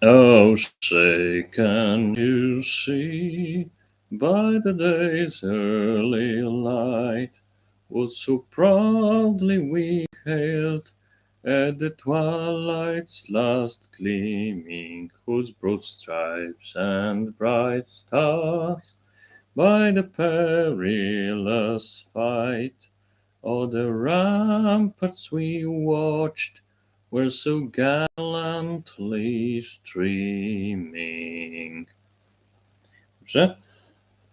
Oh, say, can you see? By the day's early light what so proudly we hailed at the twilight's last gleaming, whose broad stripes and bright stars by the perilous fight o'er the ramparts we watched were so gallantly streaming. Dobrze?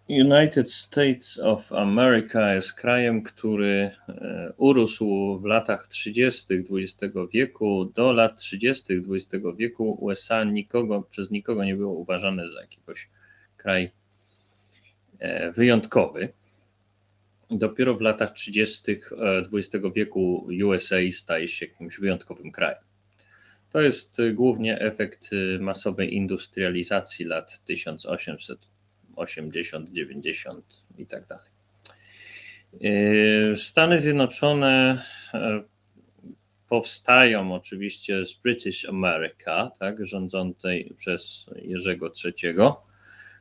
United States of America jest krajem, który e, urósł w latach 30. XX wieku. Do lat 30. XX wieku USA nikogo, przez nikogo nie było uważane za jakiegoś kraj e, wyjątkowy. Dopiero w latach 30. XX wieku USA staje się jakimś wyjątkowym krajem. To jest głównie efekt masowej industrializacji lat 1880, 90 i tak dalej. Stany Zjednoczone e, powstają oczywiście z British America, tak, rządzącej przez Jerzego III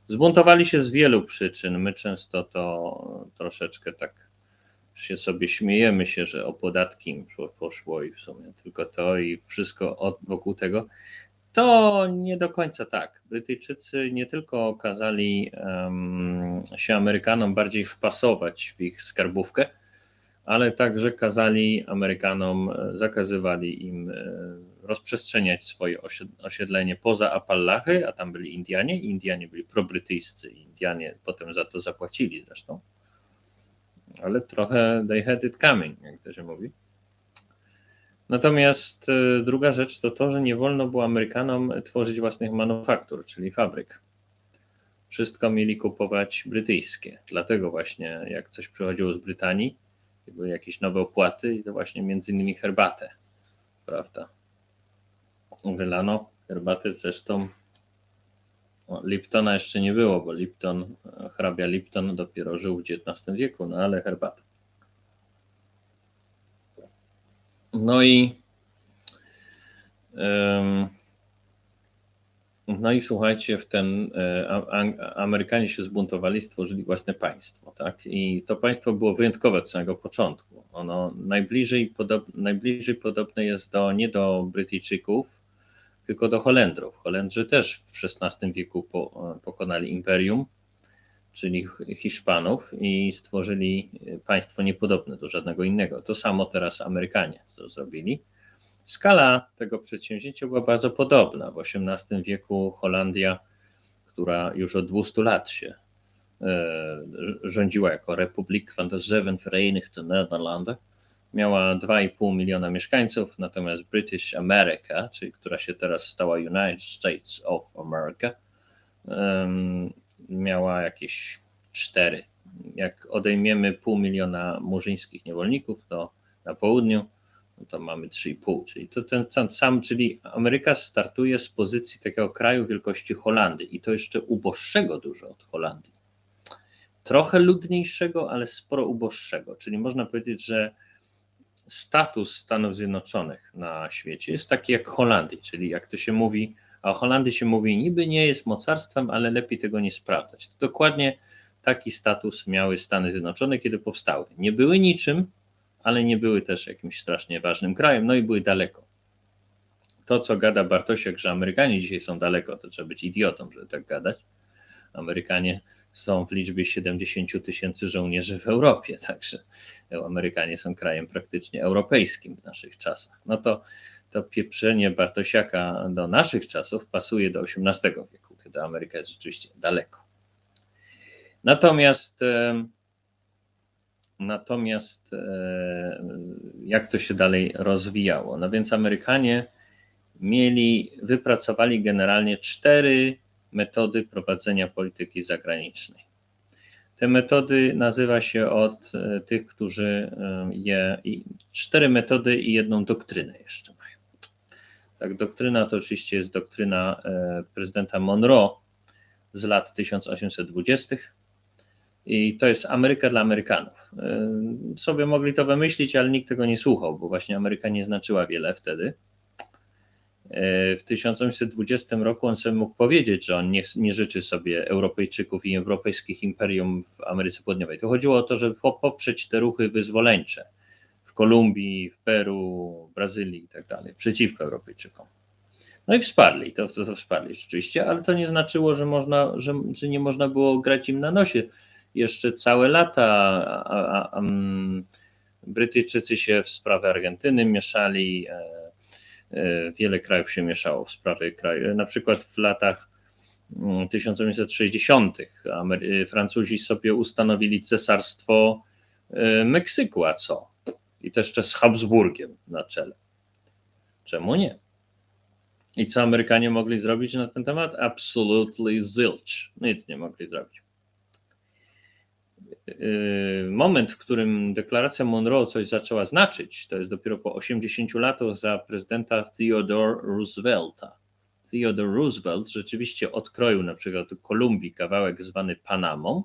Zbuntowali się z wielu przyczyn. My często to troszeczkę tak się sobie śmiejemy się, że o podatki poszło i w sumie tylko to i wszystko od, wokół tego. To nie do końca tak. Brytyjczycy nie tylko kazali um, się Amerykanom bardziej wpasować w ich skarbówkę, ale także kazali Amerykanom, zakazywali im e, rozprzestrzeniać swoje osiedlenie poza Appalachy, a tam byli Indianie, Indianie byli probrytyjscy, Indianie potem za to zapłacili zresztą. Ale trochę they had it coming, jak to się mówi. Natomiast e, druga rzecz to to, że nie wolno było Amerykanom tworzyć własnych manufaktur, czyli fabryk. Wszystko mieli kupować brytyjskie. Dlatego właśnie, jak coś przychodziło z Brytanii, były jakieś nowe opłaty i to właśnie między innymi herbatę, prawda? Wylano herbatę zresztą o, Liptona jeszcze nie było, bo Lipton, hrabia Lipton dopiero żył w XIX wieku, no ale herbata. No i um, no i słuchajcie, w ten e, Amerykanie się zbuntowali, stworzyli własne państwo, tak? I to państwo było wyjątkowe od samego początku. Ono najbliżej, podob, najbliżej podobne jest do, nie do Brytyjczyków, tylko do Holendrów. Holendrzy też w XVI wieku po, pokonali imperium, czyli Hiszpanów i stworzyli państwo niepodobne do żadnego innego. To samo teraz Amerykanie to zrobili. Skala tego przedsięwzięcia była bardzo podobna. W XVIII wieku Holandia, która już od 200 lat się e, rządziła jako Republik van der Zeven Verenigde Nederlanden, miała 2,5 miliona mieszkańców, natomiast British America, czyli która się teraz stała United States of America, miała jakieś 4. Jak odejmiemy pół miliona murzyńskich niewolników, to na południu no to mamy 3,5, czyli to ten sam, czyli Ameryka startuje z pozycji takiego kraju wielkości Holandii i to jeszcze uboższego dużo od Holandii. Trochę ludniejszego, ale sporo uboższego, czyli można powiedzieć, że status Stanów Zjednoczonych na świecie jest taki jak Holandii, czyli jak to się mówi, a o Holandii się mówi, niby nie jest mocarstwem, ale lepiej tego nie sprawdzać. To dokładnie taki status miały Stany Zjednoczone, kiedy powstały. Nie były niczym, ale nie były też jakimś strasznie ważnym krajem, no i były daleko. To, co gada Bartosiek, że Amerykanie dzisiaj są daleko, to trzeba być idiotą, żeby tak gadać. Amerykanie są w liczbie 70 tysięcy żołnierzy w Europie, także Amerykanie są krajem praktycznie europejskim w naszych czasach. No to to pieprzenie Bartosiaka do naszych czasów pasuje do XVIII wieku, kiedy Ameryka jest rzeczywiście daleko. Natomiast Natomiast e, jak to się dalej rozwijało? No więc Amerykanie mieli, wypracowali generalnie cztery metody prowadzenia polityki zagranicznej. Te metody nazywa się od e, tych, którzy e, je, cztery metody i jedną doktrynę jeszcze mają. Tak, doktryna to oczywiście jest doktryna prezydenta Monroe z lat 1820 i to jest Ameryka dla Amerykanów. Sobie mogli to wymyślić, ale nikt tego nie słuchał, bo właśnie Ameryka nie znaczyła wiele wtedy. W 1820 roku on sobie mógł powiedzieć, że on nie, nie życzy sobie Europejczyków i europejskich imperium w Ameryce Południowej. To chodziło o to, żeby poprzeć te ruchy wyzwoleńcze w Kolumbii, w Peru, Brazylii i tak dalej, przeciwko Europejczykom. No i wsparli, to, to, to wsparli rzeczywiście, ale to nie znaczyło, że, można, że, że nie można było grać im na nosie. Jeszcze całe lata a, a, a, Brytyjczycy się w sprawy Argentyny mieszali, e, wiele krajów się mieszało w sprawy kraju. Na przykład w latach 1860 mm, Francuzi sobie ustanowili cesarstwo e, Meksyku, a co? I to jeszcze z Habsburgiem na czele. Czemu nie? I co Amerykanie mogli zrobić na ten temat? Absolutely zilch. Nic nie mogli zrobić. Yy, moment, w którym deklaracja Monroe coś zaczęła znaczyć, to jest dopiero po 80 latach za prezydenta Theodore Roosevelta. Theodore Roosevelt rzeczywiście odkroił na przykład Kolumbii kawałek zwany Panamą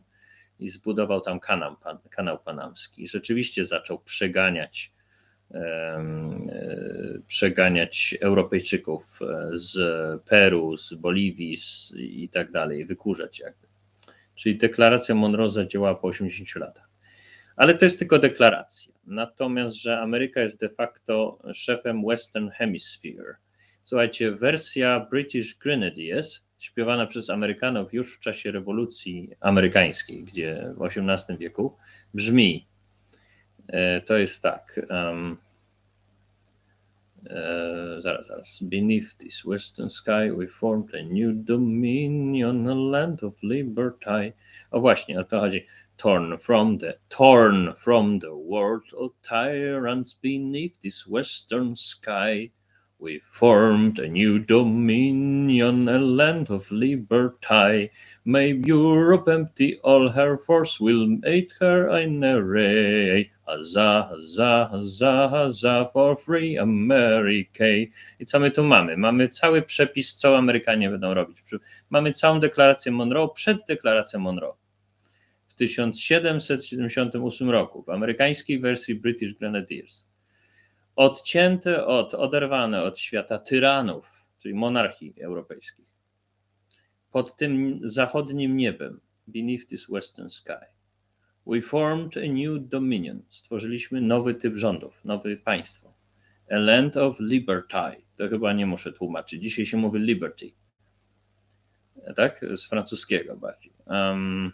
i zbudował tam kanał, kanał panamski. Rzeczywiście zaczął przeganiać E, przeganiać Europejczyków z Peru, z Boliwii z, i tak dalej, wykurzać jakby. Czyli deklaracja Monroe zadziałała po 80 latach. Ale to jest tylko deklaracja. Natomiast, że Ameryka jest de facto szefem Western Hemisphere. Słuchajcie, wersja British Grenadiers, śpiewana przez Amerykanów już w czasie rewolucji amerykańskiej, gdzie w XVIII wieku, brzmi E, to jest tak. Um, Eh, zaraz, zaraz. Beneath this western sky we formed a new dominion, a land of liberty. O właśnie, o to chodzi. Torn from the, torn from the world of tyrants beneath this western sky. We formed a new dominion, a land of liberty. May Europe empty all her force, will make her an array. Huzzah, huzzah, huzzah, huzzah for free America. I co my tu mamy? Mamy cały przepis, co Amerykanie będą robić. Mamy całą deklarację Monroe przed deklaracją Monroe. W 1778 roku w amerykańskiej wersji British Grenadiers odcięte od, oderwane od świata tyranów, czyli monarchii europejskich, pod tym zachodnim niebem, beneath this western sky, we formed a new dominion. Stworzyliśmy nowy typ rządów, nowe państwo. A land of liberty. To chyba nie muszę tłumaczyć. Dzisiaj się mówi liberty. Tak? Z francuskiego bardziej. Um,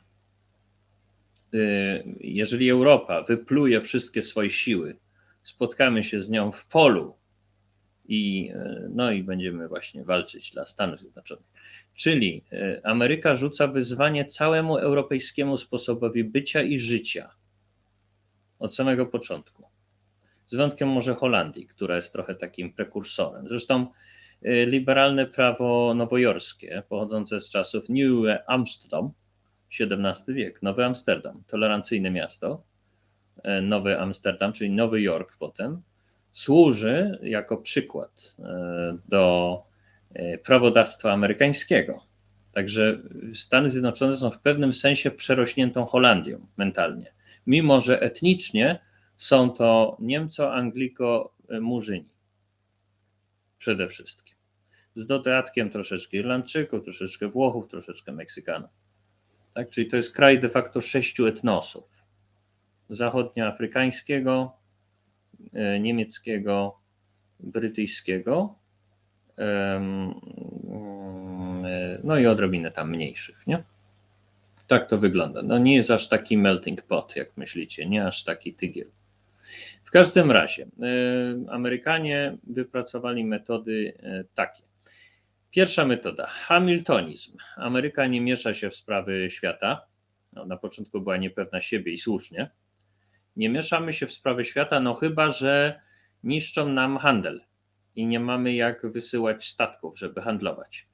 jeżeli Europa wypluje wszystkie swoje siły spotkamy się z nią w polu i, e, no i będziemy właśnie walczyć dla Stanów Zjednoczonych. Czyli e, Ameryka rzuca wyzwanie całemu europejskiemu sposobowi bycia i życia od samego początku. Z wyjątkiem może Holandii, która jest trochę takim prekursorem. Zresztą e, liberalne prawo nowojorskie, pochodzące z czasów New Amsterdam, XVII wiek, Nowy Amsterdam, tolerancyjne miasto, Nowy Amsterdam, czyli Nowy Jork potem, służy jako przykład e, do e, prawodawstwa amerykańskiego. Także Stany Zjednoczone są w pewnym sensie przerośniętą Holandią mentalnie, mimo że etnicznie są to Niemco-Angliko-Murzyni przede wszystkim. Z dodatkiem troszeczkę Irlandczyków, troszeczkę Włochów, troszeczkę Meksykanów. Tak? Czyli to jest kraj de facto sześciu etnosów zachodnioafrykańskiego, e, niemieckiego, brytyjskiego, e, no i odrobinę tam mniejszych, nie? Tak to wygląda. No nie jest aż taki melting pot, jak myślicie, nie aż taki tygiel. W każdym razie, e, Amerykanie wypracowali metody takie. Pierwsza metoda hamiltonizm. Ameryka nie miesza się w sprawy świata. No, na początku była niepewna siebie i słusznie nie mieszamy się w sprawy świata, no chyba, że niszczą nam handel i nie mamy jak wysyłać statków, żeby handlować.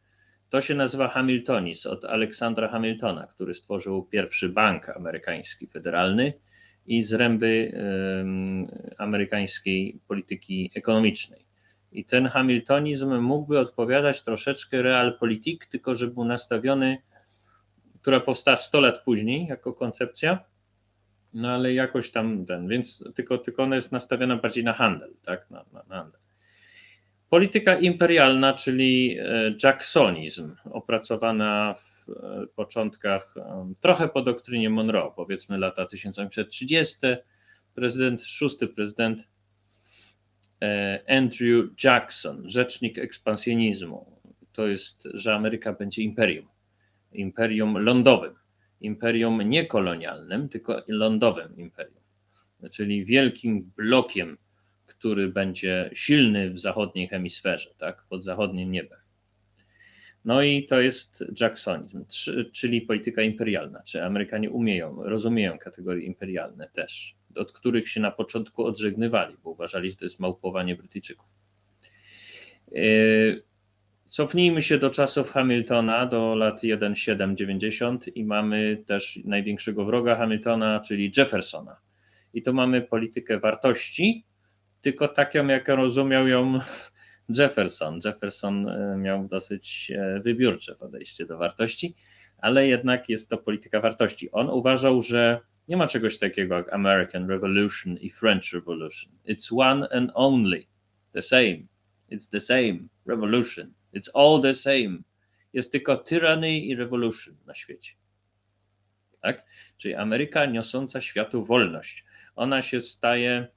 To się nazywa Hamiltonis od Aleksandra Hamiltona, który stworzył pierwszy bank amerykański federalny i zręby amerykańskiej polityki ekonomicznej. I ten hamiltonizm mógłby odpowiadać troszeczkę realpolitik, tylko że był nastawiony, która powstała 100 lat później jako koncepcja, no ale jakoś tam ten, więc tylko, tylko ona jest nastawiona bardziej na handel, tak? Na, na, na handel. Polityka imperialna, czyli e, jacksonizm, opracowana w e, początkach e, trochę po doktrynie Monroe, powiedzmy lata 1830. Prezydent, szósty prezydent Andrew Jackson, rzecznik ekspansjonizmu. To jest, że Ameryka będzie imperium, imperium lądowym, imperium nie kolonialnym, tylko lądowym imperium, czyli wielkim blokiem który będzie silny w zachodniej hemisferze, tak, pod zachodnim niebem. No i to jest Jacksonizm, czyli polityka imperialna. Czy Amerykanie umieją, rozumieją kategorie imperialne też, od których się na początku odżegnywali, bo uważali, że to jest małpowanie Brytyjczyków. Yy, cofnijmy się do czasów Hamiltona, do lat 1,7-90 i mamy też największego wroga Hamiltona, czyli Jeffersona. I to mamy politykę wartości, tylko taką, jak rozumiał ją Jefferson. Jefferson e, miał dosyć e, wybiórcze podejście do wartości, ale jednak jest to polityka wartości. On uważał, że nie ma czegoś takiego jak American Revolution i French Revolution. It's one and only, the same. It's the same revolution. It's all the same. Jest tylko tyranny i revolution na świecie. Tak? Czyli Ameryka niosąca światu wolność. Ona się staje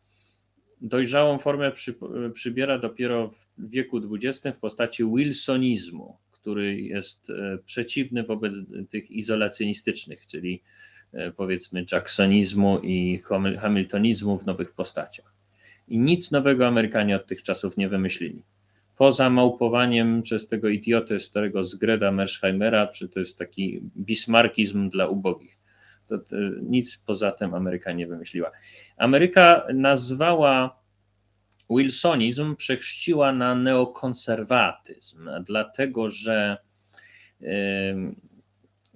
Dojrzałą formę przy, przybiera dopiero w wieku XX w postaci wilsonizmu, który jest e, przeciwny wobec tych izolacjonistycznych, czyli e, powiedzmy jacksonizmu i hamiltonizmu w nowych postaciach. I nic nowego Amerykanie od tych czasów nie wymyślili. Poza małpowaniem przez tego idiotę starego Zgreda Mersheimera, czy to jest taki bismarkizm dla ubogich to, to nic poza tym Ameryka nie wymyśliła. Ameryka nazwała Wilsonizm, przechrzciła na neokonserwatyzm, dlatego że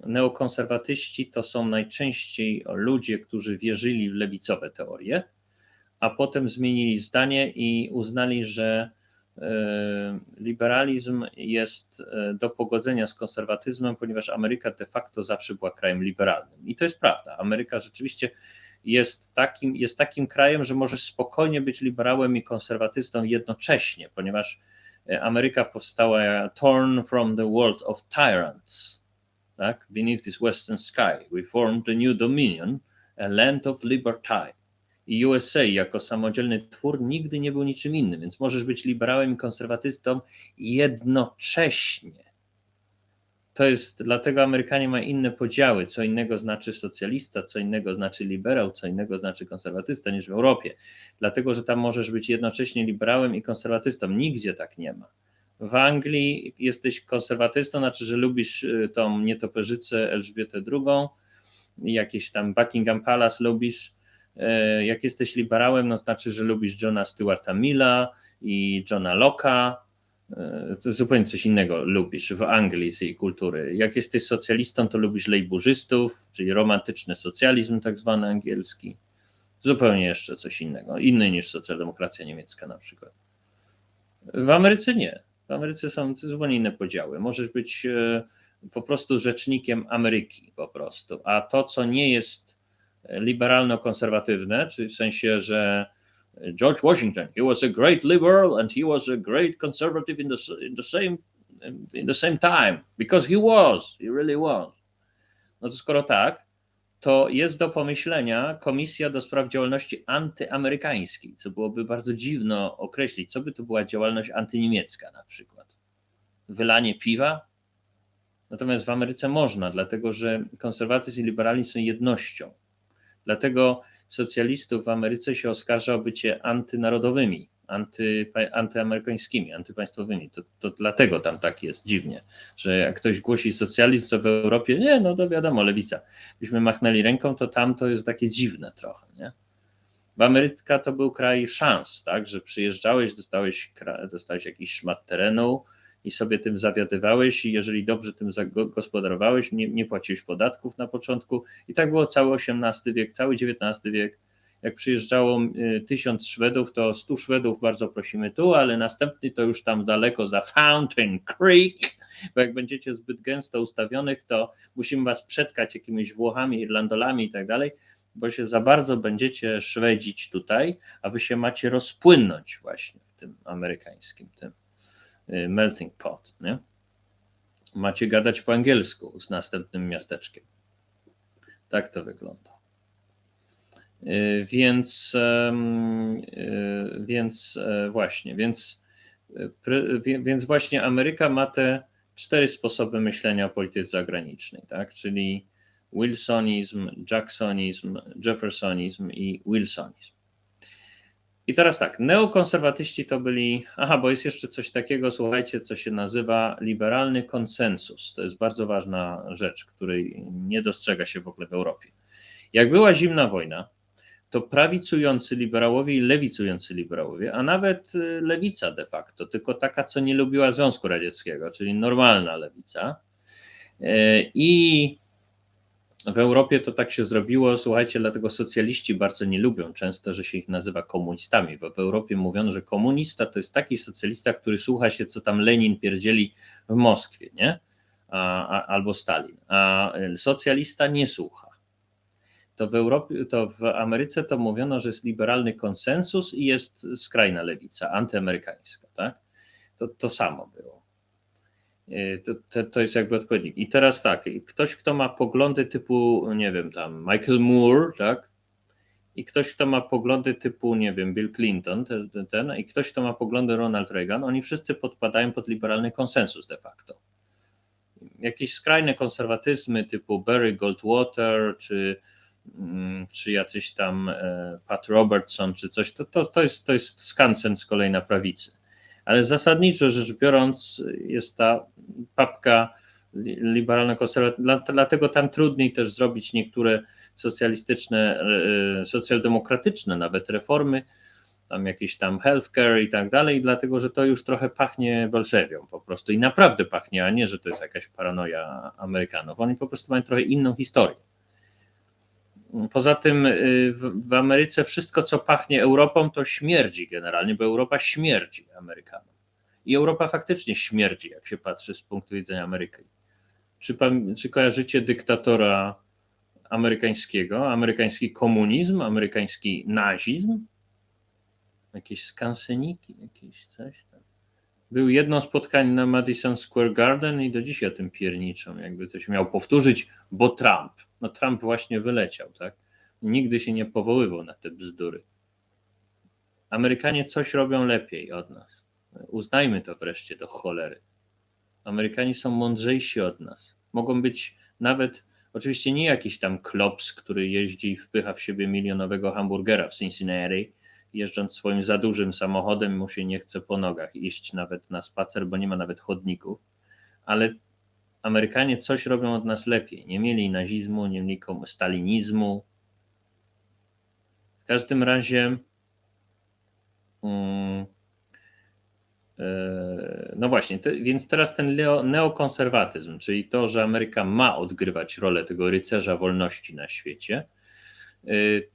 neokonserwatyści to są najczęściej ludzie, którzy wierzyli w lewicowe teorie, a potem zmienili zdanie i uznali, że liberalizm jest e, do pogodzenia z konserwatyzmem, ponieważ Ameryka de facto zawsze była krajem liberalnym. I to jest prawda. Ameryka rzeczywiście jest takim, jest takim krajem, że może spokojnie być liberałem i konserwatystą jednocześnie, ponieważ e, Ameryka powstała torn from the world of tyrants. Tak? Beneath this western sky, we formed a new dominion, a land of liberty i USA jako samodzielny twór nigdy nie był niczym innym, więc możesz być liberałem i konserwatystą jednocześnie. To jest, dlatego Amerykanie mają inne podziały, co innego znaczy socjalista, co innego znaczy liberał, co innego znaczy konserwatysta niż w Europie. Dlatego, że tam możesz być jednocześnie liberałem i konserwatystą. Nigdzie tak nie ma. W Anglii jesteś konserwatystą, znaczy, że lubisz y, tą nietoperzycę Elżbietę II, jakieś tam Buckingham Palace lubisz, jak jesteś liberałem, no znaczy, że lubisz Johna Stewarta Milla i Johna Locke'a, e, to zupełnie coś innego lubisz w Anglii z jej kultury. Jak jesteś socjalistą, to lubisz lejburzystów, czyli romantyczny socjalizm tak zwany angielski. Zupełnie jeszcze coś innego, inny niż socjaldemokracja niemiecka na przykład. W Ameryce nie. W Ameryce są zupełnie inne podziały. Możesz być e, po prostu rzecznikiem Ameryki po prostu, a to, co nie jest liberalno-konserwatywne, czyli w sensie, że George Washington, he was a great liberal and he was a great conservative in the, in the same in the same time, because he was, he really was. No to skoro tak, to jest do pomyślenia Komisja do Spraw Działalności Antyamerykańskiej, co byłoby bardzo dziwno określić, co by to była działalność antyniemiecka na przykład. Wylanie piwa? Natomiast w Ameryce można, dlatego że konserwatyzm i liberalizm są jednością. Dlatego socjalistów w Ameryce się oskarża o bycie antynarodowymi, anty, antyamerykańskimi, antypaństwowymi. To, to dlatego tam tak jest dziwnie, że jak ktoś głosi socjalizm, co w Europie, nie, no to wiadomo, lewica. Byśmy machnęli ręką, to tam to jest takie dziwne trochę, nie? W Ameryka to był kraj szans, tak, że przyjeżdżałeś, dostałeś, dostałeś jakiś szmat terenu, i sobie tym zawiadywałeś i jeżeli dobrze tym gospodarowałeś, nie, nie płaciłeś podatków na początku. I tak było cały XVIII wiek, cały XIX wiek. Jak przyjeżdżało y, tysiąc Szwedów, to stu Szwedów bardzo prosimy tu, ale następny to już tam daleko za Fountain Creek, bo jak będziecie zbyt gęsto ustawionych, to musimy was przetkać jakimiś Włochami, Irlandolami i tak dalej, bo się za bardzo będziecie szwedzić tutaj, a wy się macie rozpłynąć właśnie w tym amerykańskim tym melting pot, nie? Macie gadać po angielsku z następnym miasteczkiem. Tak to wygląda. Y, więc, y, więc e, właśnie, więc, więc właśnie Ameryka ma te cztery sposoby myślenia o polityce zagranicznej, tak? Czyli Wilsonizm, Jacksonizm, Jeffersonizm i Wilsonizm. I teraz tak, neokonserwatyści to byli, aha, bo jest jeszcze coś takiego, słuchajcie, co się nazywa liberalny konsensus. To jest bardzo ważna rzecz, której nie dostrzega się w ogóle w Europie. Jak była zimna wojna, to prawicujący liberałowie i lewicujący liberałowie, a nawet y, lewica de facto, tylko taka, co nie lubiła Związku Radzieckiego, czyli normalna lewica. Y, I w Europie to tak się zrobiło, słuchajcie, dlatego socjaliści bardzo nie lubią często, że się ich nazywa komunistami, bo w Europie mówiono, że komunista to jest taki socjalista, który słucha się, co tam Lenin pierdzieli w Moskwie, nie? A, a, albo Stalin, a socjalista nie słucha. To w Europie, to w Ameryce to mówiono, że jest liberalny konsensus i jest skrajna lewica, antyamerykańska, tak? To, to samo było. Y, to, to, to, jest jakby odpowiednik. I teraz tak, ktoś, kto ma poglądy typu, nie wiem, tam Michael Moore, tak? I ktoś, kto ma poglądy typu, nie wiem, Bill Clinton, ten, ten, i ktoś, kto ma poglądy Ronald Reagan, oni wszyscy podpadają pod liberalny konsensus de facto. Jakieś skrajne konserwatyzmy typu Barry Goldwater, czy, mm, czy jacyś tam e, Pat Robertson, czy coś, to, to, to, jest, to jest skansen z kolei na prawicy ale zasadniczo rzecz biorąc jest ta papka liberalno-konserwatywna, dlatego tam trudniej też zrobić niektóre socjalistyczne, e, socjaldemokratyczne nawet reformy, tam jakieś tam healthcare i tak dalej, dlatego że to już trochę pachnie bolszewią po prostu i naprawdę pachnie, a nie, że to jest jakaś paranoja Amerykanów. Oni po prostu mają trochę inną historię. Poza tym y, w, Ameryce wszystko, co pachnie Europą, to śmierdzi generalnie, bo Europa śmierdzi Amerykanom. I Europa faktycznie śmierdzi, jak się patrzy z punktu widzenia Ameryki. Czy, czy kojarzycie dyktatora amerykańskiego, amerykański komunizm, amerykański nazizm? Jakieś skanseniki, jakieś coś. Był jedno spotkanie na Madison Square Garden i do dzisiaj o tym pierniczą, jakby coś miał powtórzyć, bo Trump. No Trump właśnie wyleciał, tak? Nigdy się nie powoływał na te bzdury. Amerykanie coś robią lepiej od nas. Uznajmy to wreszcie do cholery. Amerykanie są mądrzejsi od nas. Mogą być nawet, oczywiście nie jakiś tam klops, który jeździ i wpycha w siebie milionowego hamburgera w Cincinnati, jeżdżąc swoim za dużym samochodem, mu się nie chce po nogach iść nawet na spacer, bo nie ma nawet chodników. Ale Amerykanie coś robią od nas lepiej. Nie mieli nazizmu, nie mieli stalinizmu. W każdym razie. Um, no właśnie, te, więc teraz ten leo, neokonserwatyzm, czyli to, że Ameryka ma odgrywać rolę tego rycerza wolności na świecie,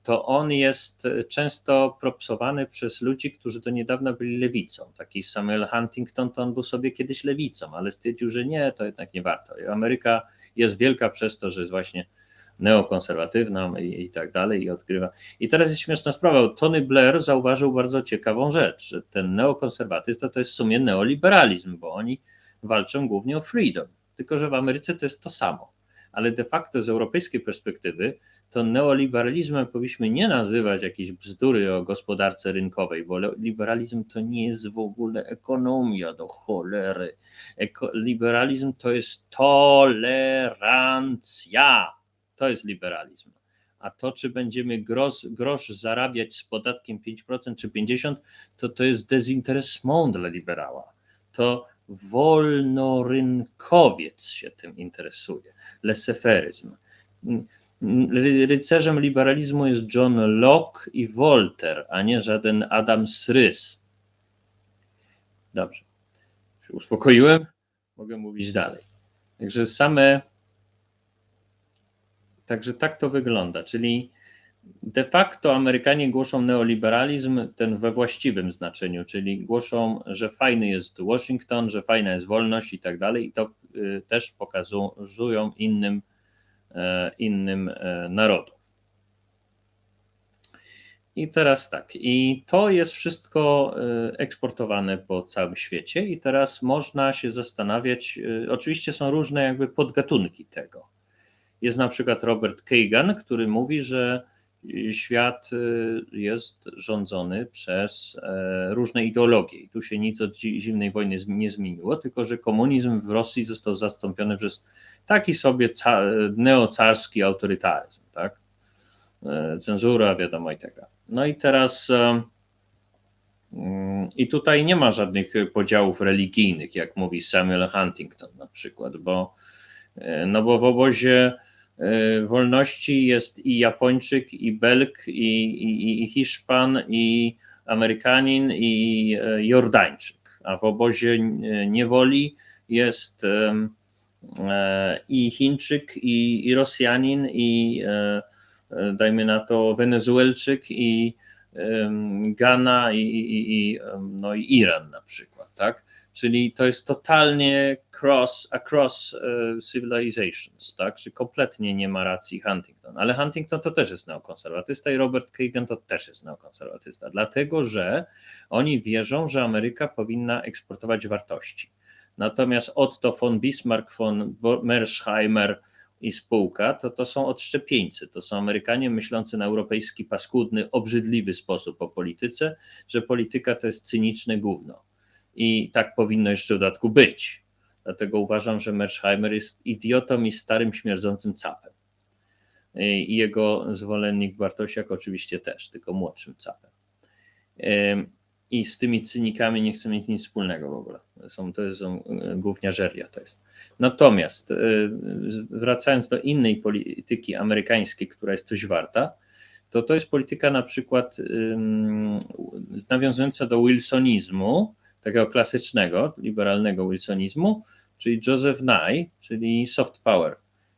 to on jest często propsowany przez ludzi, którzy do niedawna byli lewicą. Taki Samuel Huntington, to on był sobie kiedyś lewicą, ale stwierdził, że nie, to jednak nie warto. Ameryka jest wielka przez to, że jest właśnie neokonserwatywna i, i tak dalej i odgrywa. I teraz jest śmieszna sprawa. Tony Blair zauważył bardzo ciekawą rzecz, że ten neokonserwatyzm to jest w sumie neoliberalizm, bo oni walczą głównie o freedom. Tylko, że w Ameryce to jest to samo ale de facto z europejskiej perspektywy to neoliberalizmem powinniśmy nie nazywać jakiejś bzdury o gospodarce rynkowej, bo liberalizm to nie jest w ogóle ekonomia do cholery. Eko liberalizm to jest tolerancja. To jest liberalizm. A to, czy będziemy grosz, grosz zarabiać z podatkiem 5% czy 50%, to to jest dezinteresment dla liberała. To wolnorynkowiec się tym interesuje, leseferyzm. Rycerzem liberalizmu jest John Locke i Voltaire, a nie żaden Adam Srys. Dobrze. Się uspokoiłem? Mogę mówić dalej. Także same. Także tak to wygląda. Czyli de facto Amerykanie głoszą neoliberalizm ten we właściwym znaczeniu, czyli głoszą, że fajny jest Washington, że fajna jest wolność i tak dalej, i to y, też pokazują innym, e, innym e, narodom. I teraz tak, i to jest wszystko y, eksportowane po całym świecie, i teraz można się zastanawiać. y, Oczywiście są różne jakby podgatunki tego. Jest na przykład Robert Kagan, który mówi, że świat y, jest rządzony przez e, różne ideologie. I tu się nic od zi- zimnej wojny nie zmieniło, tylko że komunizm w Rosji został zastąpiony przez taki sobie ca- neocarski autorytaryzm, tak? E, Cenzura, wiadomo i tak. No i teraz e, mm, i tutaj nie ma żadnych podziałów religijnych, jak mówi Samuel Huntington na przykład, bo e, no bo w obozie e, wolności jest i Japończyk, i Belg, i, i, i Hiszpan, i Amerykanin, i e, Jordańczyk, a w obozie e, niewoli jest e, i Chińczyk, i, i Rosjanin, i e, e, dajmy na to Wenezuelczyk, i Ghana, i, i, i, no, i Iran na przykład, tak? Czyli to jest totalnie cross, across e, civilizations, tak? Czy kompletnie nie ma racji Huntington. Ale Huntington to też jest neokonserwatysta i Robert Kagan to też jest neokonserwatysta, dlatego że oni wierzą, że Ameryka powinna eksportować wartości. Natomiast Otto von Bismarck, von Mersheimer i spółka, to to są odszczepieńcy. To są Amerykanie myślący na europejski, paskudny, obrzydliwy sposób o polityce, że polityka to jest cyniczne gówno. I tak powinno jeszcze w dodatku być. Dlatego uważam, że Mersheimer jest idiotą i starym, śmierdzącym capem. I jego zwolennik Bartosiak oczywiście też, tylko młodszym capem. I z tymi cynikami nie chcę mieć nic wspólnego w ogóle. Są, to e, gówniarzeria to jest. Natomiast e, wracając do innej polityki amerykańskiej, która jest coś warta, to to jest polityka na przykład nawiązująca do wilsonizmu, takiego klasycznego, liberalnego wilsonizmu, czyli Joseph Nye, czyli soft power.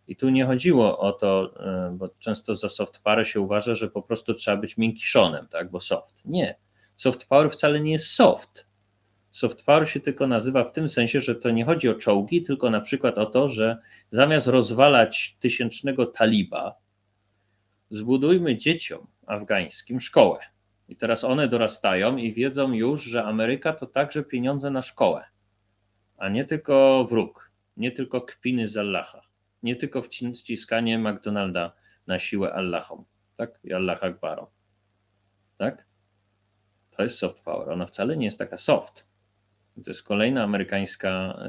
I tu nie chodziło o to, e, bo często za soft power się uważa, że po prostu trzeba być miękkiszonem, tak, bo soft. Nie. Soft power wcale nie jest soft. Soft power się tylko nazywa w tym sensie, że to nie chodzi o czołgi, tylko na przykład o to, że zamiast rozwalać tysięcznego taliba, zbudujmy dzieciom afgańskim szkołę. I teraz one dorastają i wiedzą już, że Ameryka to także pieniądze na szkołę, a nie tylko wróg, nie tylko kpiny z Allaha, nie tylko wci- wciskanie McDonalda na siłę Allahom, tak? I Allah Akbarom. Tak? To jest soft power. Ona wcale nie jest taka soft. To jest kolejna amerykańska,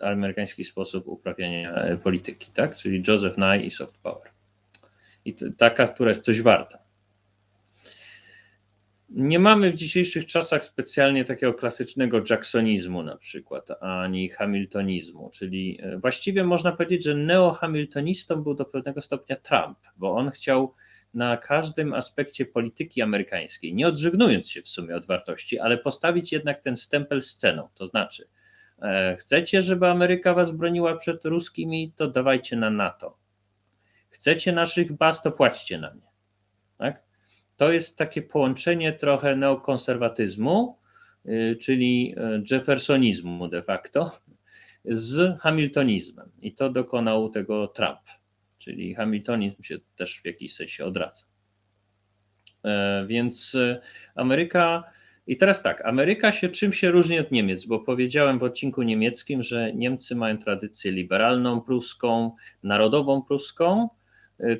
e, amerykański sposób uprawiania e, polityki, tak? Czyli Joseph Nye i soft power. I taka, która jest coś warta. Nie mamy w dzisiejszych czasach specjalnie takiego klasycznego jacksonizmu na przykład, ani hamiltonizmu, czyli e, właściwie można powiedzieć, że neohamiltonistą był do pewnego stopnia Trump, bo on chciał na każdym aspekcie polityki amerykańskiej, nie odżegnując się w sumie od wartości, ale postawić jednak ten stempel z ceną, to znaczy e, chcecie, żeby Ameryka was broniła przed ruskimi, to dawajcie na NATO. Chcecie naszych baz, to płaćcie na mnie. To jest takie połączenie trochę neokonserwatyzmu, y, czyli y, jeffersonizmu de facto, z hamiltonizmem. I to dokonał tego Trump, czyli hamiltonizm się też w jakiś sensie odradza. E, Więc y, Ameryka. I teraz tak, Ameryka się czym się różni od Niemiec, bo powiedziałem w odcinku niemieckim, że Niemcy mają tradycję liberalną pruską, narodową pruską,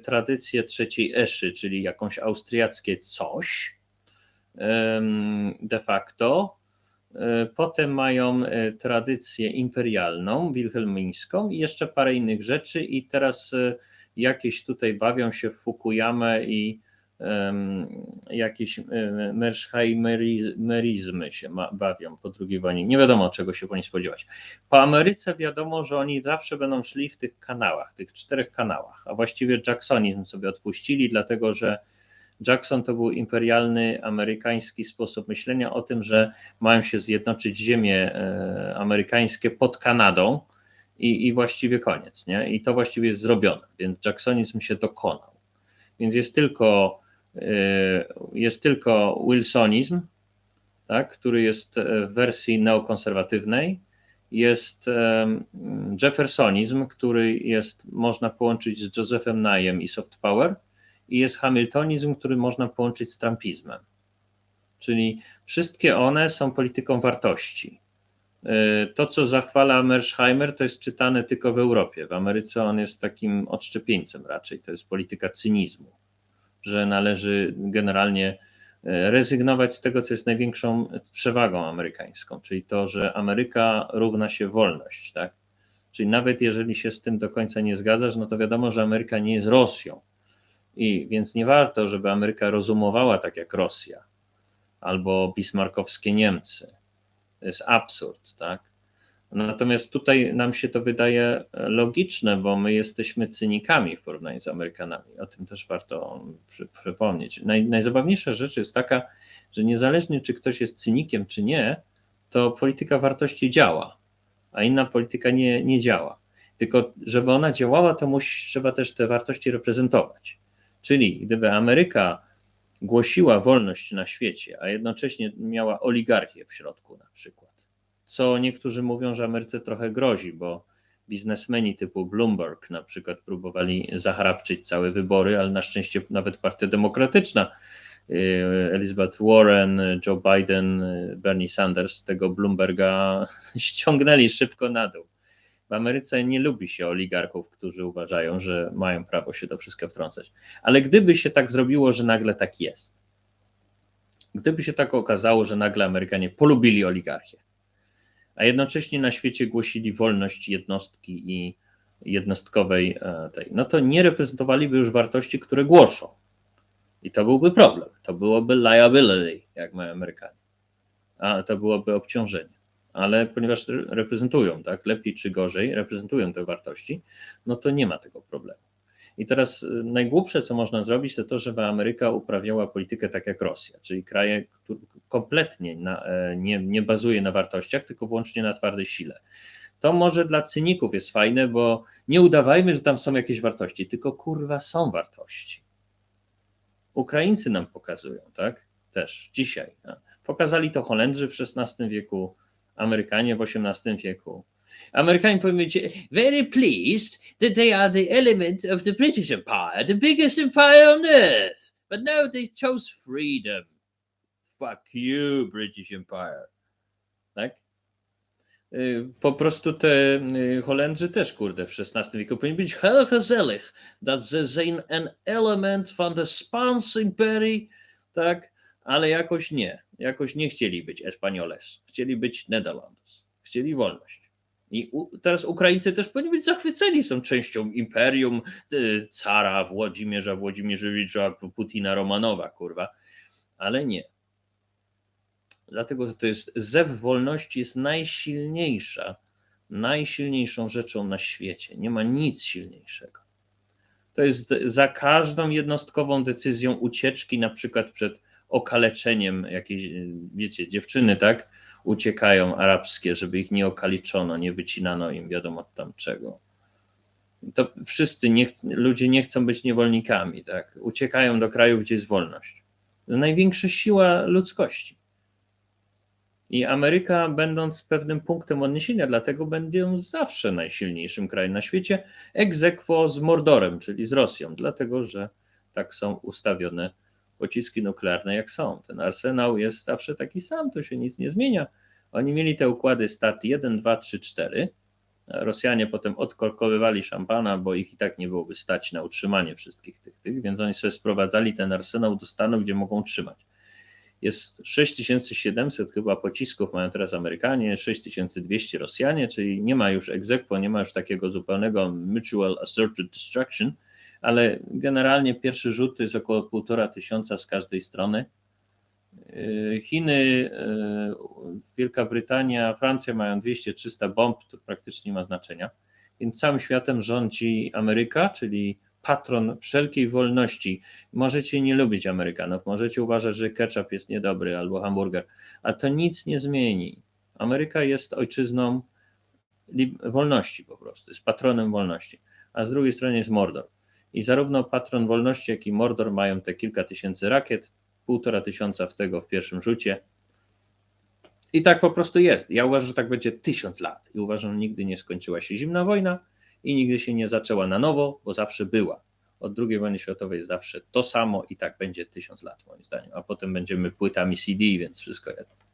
tradycję trzeciej Eszy, czyli jakąś austriackie coś de facto. Y, Potem mają y, tradycję imperialną, wilhelmińską i jeszcze parę innych rzeczy i teraz jakieś tutaj bawią się w Fukuyamę i jakieś y, mersheimerizmy się bawią po II wojnie. Nie wiadomo, czego się powinni spodziewać. Po Ameryce wiadomo, że oni zawsze będą szli w tych kanałach, tych czterech kanałach, a właściwie Jacksonizm sobie odpuścili, dlatego że Jackson to był imperialny amerykański sposób myślenia o tym, że mają się zjednoczyć ziemie e, amerykańskie pod Kanadą i, i właściwie koniec. Nie? I to właściwie jest zrobione, więc Jacksonizm się dokonał. Więc jest tylko, jest tylko Wilsonizm, tak, który jest e, w wersji neokonserwatywnej. Jest em, Jeffersonizm, który jest, można połączyć z Josephem Nye'em i soft power. i jest hamiltonizm, który można połączyć z trumpizmem. Czyli wszystkie one są polityką wartości. Y, to, co zachwala Mersheimer, to jest czytane tylko w Europie. W Ameryce on jest takim odszczepieńcem raczej. To jest polityka cynizmu, że należy generalnie y, rezygnować z tego, co jest największą przewagą amerykańską, czyli to, że Ameryka równa się wolność. Tak? Czyli nawet jeżeli się z tym do końca nie zgadzasz, no to wiadomo, że Ameryka nie jest Rosją. I więc nie warto, żeby Ameryka rozumowała tak jak Rosja albo bismarkowskie Niemcy to jest absurd, tak? Natomiast tutaj nam się to wydaje logiczne, bo my jesteśmy cynikami w porównaniu z Amerykanami. O tym też warto przypomnieć. Naj, najzabawniejsza rzecz jest taka, że niezależnie czy ktoś jest cynikiem, czy nie, to polityka wartości działa, a inna polityka nie, nie działa. Tylko, żeby ona działała, to musi, trzeba też te wartości reprezentować. Czyli gdyby Ameryka głosiła wolność na świecie, a jednocześnie miała oligarchię w środku na przykład. Co niektórzy mówią, że Ameryce trochę grozi, bo biznesmeni typu Bloomberg na przykład próbowali zachrapczyć całe wybory, ale na szczęście nawet Partia Demokratyczna, y, Elizabeth Warren, Joe Biden, Bernie Sanders tego Bloomberga ściągnęli szybko na dół. W Ameryce nie lubi się oligarchów, którzy uważają, że mają prawo się to wszystko wtrącać. Ale gdyby się tak zrobiło, że nagle tak jest, gdyby się tak okazało, że nagle Amerykanie polubili oligarchię, a jednocześnie na świecie głosili wolność jednostki i jednostkowej e, tej, no to nie reprezentowaliby już wartości, które głoszą. I to byłby problem. To byłoby liability, jak mają Amerykanie. A to byłoby obciążenie ale ponieważ reprezentują, tak, lepiej czy gorzej, reprezentują te wartości, no to nie ma tego problemu. I teraz y, najgłupsze, co można zrobić, to to, żeby Ameryka uprawiała politykę tak jak Rosja, czyli kraje, które kompletnie na, e, nie, nie bazuje na wartościach, tylko wyłącznie na twardej sile. To może dla cyników jest fajne, bo nie udawajmy, że tam są jakieś wartości, tylko kurwa są wartości. Ukraińcy nam pokazują, tak? Też dzisiaj. Pokazali to Holendrzy w XVI wieku, Amerykanie w XVIII wieku. Amerykanie być very pleased that they are the element of the British Empire, the biggest empire on earth. But no, they chose freedom. Fuck you, British Empire. Tak? Y, po prostu te y, Holendrzy też, kurde, w XVI wieku powinni być heel gezellig. Dat ze an element van de tak? Ale jakoś nie jakoś nie chcieli być Espanioles, chcieli być Nederlandes, chcieli wolność. I u, teraz Ukraińcy też powinni być zachwyceni, są częścią imperium y, cara Włodzimierza Włodzimierzowicza, Putina Romanowa, kurwa, ale nie. Dlatego, że to jest zew wolności jest najsilniejsza, najsilniejszą rzeczą na świecie. Nie ma nic silniejszego. To jest za każdą jednostkową decyzją ucieczki, na przykład przed okaleczeniem jakiejś, wiecie, dziewczyny, tak, uciekają arabskie, żeby ich nie okaliczono, nie wycinano im wiadomo tam czego. To wszyscy nie, ludzie nie chcą być niewolnikami, tak, uciekają do krajów, gdzie jest wolność. To największa siła ludzkości. I Ameryka, będąc pewnym punktem odniesienia, dlatego będzie zawsze najsilniejszym krajem na świecie, egzekwo z Mordorem, czyli z Rosją, dlatego że tak są ustawione pociski nuklearne jak są. Ten arsenał jest zawsze taki sam, to się nic nie zmienia. Oni mieli te układy start 1, 2, 3, 4. Rosjanie potem odkorkowywali szampana, bo ich i tak nie byłoby stać na utrzymanie wszystkich tych, tych więc oni sobie sprowadzali ten arsenał do stanu, gdzie mogą trzymać. Jest 6700 chyba pocisków mają teraz Amerykanie, 6200 Rosjanie, czyli nie ma już egzekwo, nie ma już takiego zupełnego mutual asserted destruction, ale generalnie pierwszy rzut jest około półtora tysiąca z każdej strony. Yy, Chiny, yy, Wielka Brytania, Francja mają 200-300 bomb, to praktycznie nie ma znaczenia. Więc całym światem rządzi Ameryka, czyli patron wszelkiej wolności. Możecie nie lubić Amerykanów, możecie uważać, że ketchup jest niedobry albo hamburger, a to nic nie zmieni. Ameryka jest ojczyzną wolności po prostu, jest patronem wolności, a z drugiej strony jest Mordor. I zarówno Patron Wolności, jak i Mordor mają te kilka tysięcy rakiet, półtora tysiąca w tego w pierwszym rzucie. I tak po prostu jest. Ja uważam, że tak będzie tysiąc lat. I uważam, że nigdy nie skończyła się zimna wojna i nigdy się nie zaczęła na nowo, bo zawsze była. od II wojny światowej jest zawsze to samo i tak będzie tysiąc lat moim zdaniem, a potem będziemy płytami CD, więc wszystko jedno.